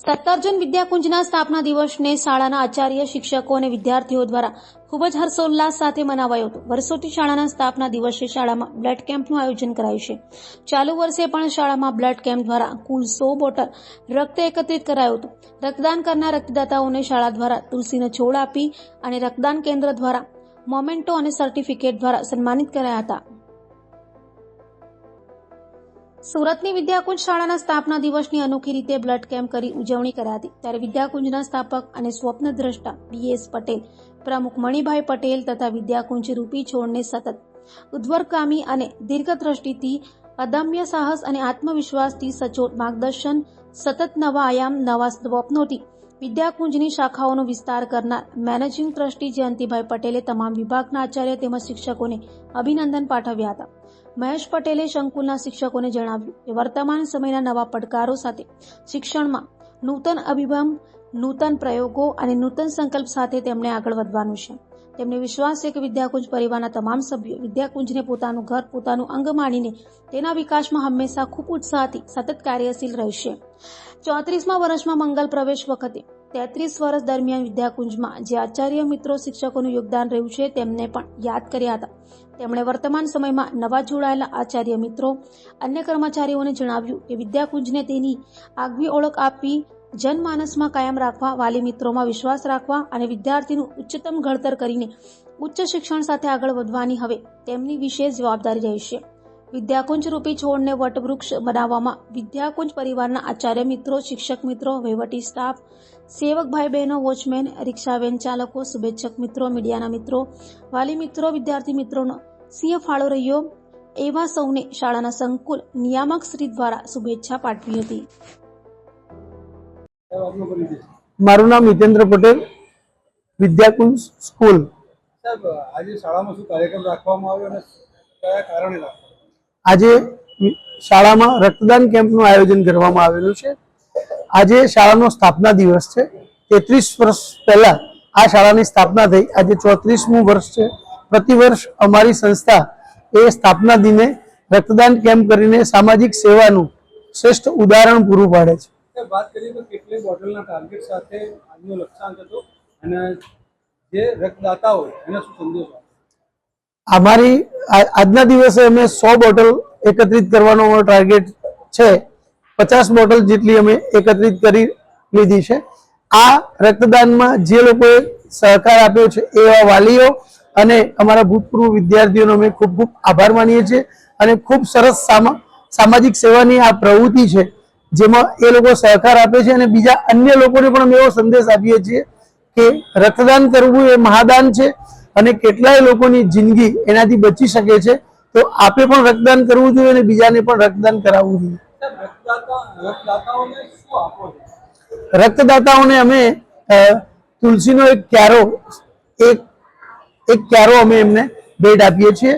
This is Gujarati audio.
સત્તરજન વિદ્યાકુંજના સ્થાપના દિવસને શાળાના આચાર્ય, શિક્ષકો અને વિદ્યાર્થીઓ દ્વારા ખૂબ જ હર્ષોલ્લાસ સાથે મનાવાયો હતો. વર્ષોથી શાળાના સ્થાપના દિવસે શાળામાં બ્લડ કેમ્પનું આયોજન કરાયું છે. ચાલુ વર્ષે પણ શાળામાં બ્લડ કેમ્પ દ્વારા કુલ સો બોટલ રક્ત એકત્રિત કરાયું હતું. રક્તદાન કરનાર રક્તદાતાઓને શાળા દ્વારા તુલસીનો છોડ આપી અને રક્તદાન કેન્દ્ર દ્વારા મોમેન્ટો અને સર્ટિફિકેટ દ્વારા સન્માનિત કરાયા હતા. સુરતની વિદ્યાકુંજ શાળાના સ્થાપના દિવસની અનોખી રીતે બ્લડ કેમ્પ કરી ઉજવણી કરાતી. ત્યારે વિદ્યાકુંજના સ્થાપક અને સ્વપ્નદ્રષ્ટા બીએસ પટેલ, પ્રમુખ મણિભાઈ પટેલ તથા વિદ્યાકુંજ રૂપી છોડને સતત ઉદ્વરકામી અને દીર્ઘદ્રષ્ટિથી અદમ્ય સાહસ અને આત્મવિશ્વાસથી સચોટ માર્ગદર્શન, સતત નવા આયામ, નવા સ્વપ્નોથી વિદ્યાકુંજની શાખાઓનો વિસ્તાર કરનાર મેનેજિંગ ટ્રસ્ટી જયંતિભાઈ પટેલે તમામ વિભાગના આચાર્ય તેમજ શિક્ષકોને અભિનંદન પાઠવ્યા હતા. મહેશ પટેલે સંકુલના શિક્ષકોને જણાવ્યું કે વર્તમાન સમયના નવા પડકારો સાથે શિક્ષણમાં નૂતન અભિગમ, નૂતન પ્રયોગો અને નૂતન સંકલ્પ સાથે તેમણે આગળ વધવાનું છે. તેમને વિશ્વાસ છે કે વિદ્યાકુંજ પરિવારના તમામ સભ્યો વિદ્યાકુંજને પોતાનું ઘર, પોતાનું અંગ માનીને તેના વિકાસમાં હંમેશા ખૂબ ઉત્સાહથી સતત કાર્યશીલ રહેશે. ચોત્રીસમા વર્ષમાં મંગલ પ્રવેશ વખતે તેત્રીસ વર્ષ દરમિયાન વિદ્યાકુંજમાં જે આચાર્ય મિત્રો શિક્ષકોનું યોગદાન રહ્યું છે તેમને પણ યાદ કર્યા હતા. તેમણે વર્તમાન સમયમાં નવા જોડાયેલા આચાર્ય મિત્રો, અન્ય કર્મચારીઓને જણાવ્યું કે વિદ્યાકુંજને તેની આગવી ઓળખ આપી જનમાનસમાં કાયમ રાખવા, વાલી મિત્રોમાં વિશ્વાસ રાખવા અને વિદ્યાર્થીનું ઉચ્ચતમ ઘડતર કરીને ઉચ્ચ શિક્ષણ સાથે આગળ વધવાની હવે તેમની વિશેષ જવાબદારી રહેશે વિદ્યાકુંજ રૂપી છોડને વટવૃક્ષ બનાવવામાં વિદ્યાકુંજ પરિવારના આચાર્ય મિત્રો, શિક્ષક મિત્રો, વહીવટી સ્ટાફ, સેવક ભાઈ બહેનો વોચમેન, રિક્ષા વેન ચાલકો, શુભેચ્છક મિત્રો, મીડિયાના મિત્રો, વાલી મિત્રો, વિદ્યાર્થી મિત્રોનો સિંહ ફાળો રહ્યો. એવા સૌને શાળાના સંકુલ નિયામક શ્રી દ્વારા શુભેચ્છા પાઠવી હતી. મારું નામ હિતેન્દ્ર પટેલ વિદ્યાકુંજ સ્કૂલ. આજે શાળામાં શું કાર્યક્રમ રાખવામાં આવ્યો અને કયા કારણે આજે શાળામાં રક્તદાન કેમ્પનું આયોજન કરવામાં આવેલું છે. આજે શાળાનો સ્થાપના દિવસ છે. તેત્રીસ વર્ષ પહેલા આ શાળાની સ્થાપના થઈ. આજે ચોત્રીસમું વર્ષ છે. પ્રતિવર્ષ અમારી સંસ્થા એ સ્થાપના દિને રક્તદાન કેમ્પ કરીને સામાજિક સેવાનું શ્રેષ્ઠ ઉદાહરણ પૂરું પાડે છે. સાહેબ વાત કરીએ તો કેટલી બોટલના ટાર્ગેટ સાથે આજનો લક્ષ્યાંક હતો અને જે રક્તદાતા હોય, એને શું સંદેશ અમારી આજના દિવસે અમે સો બોટલ એકત્રિત કરવાનો ટાર્ગેટ છે. પચાસ બોટલ જેટલી અમે એકત્રિત કરી લીધી છે. આ રક્તદાનમાં જે લોકોએ સહકાર આપ્યો છે એવા વાલીઓ અને અમારા ભૂતપૂર્વ વિદ્યાર્થીઓનો અમે ખૂબ ખૂબ આભાર માનીએ છીએ અને ખૂબ સરસ સામા સામાજિક સેવાની આ પ્રવૃત્તિ છે. જેમાં એ લોકો સહકાર આપે છે અને બીજા અન્ય લોકોને પણ અમે એવો સંદેશ આપીએ છીએ કે રક્તદાન કરવું એ મહાદાન છે અને કેટલાય લોકોની જિંદગી એનાથી બચી શકે છે. તો આપે પણ રક્તદાન કરવું જોઈએ અને બીજાને પણ રક્તદાન કરાવવું જોઈએ. રક્તદાતાઓને અમે તુલસીનો એક ક્યારો, એક એક ક્યારો અમે એમને ભેટ આપીએ છીએ.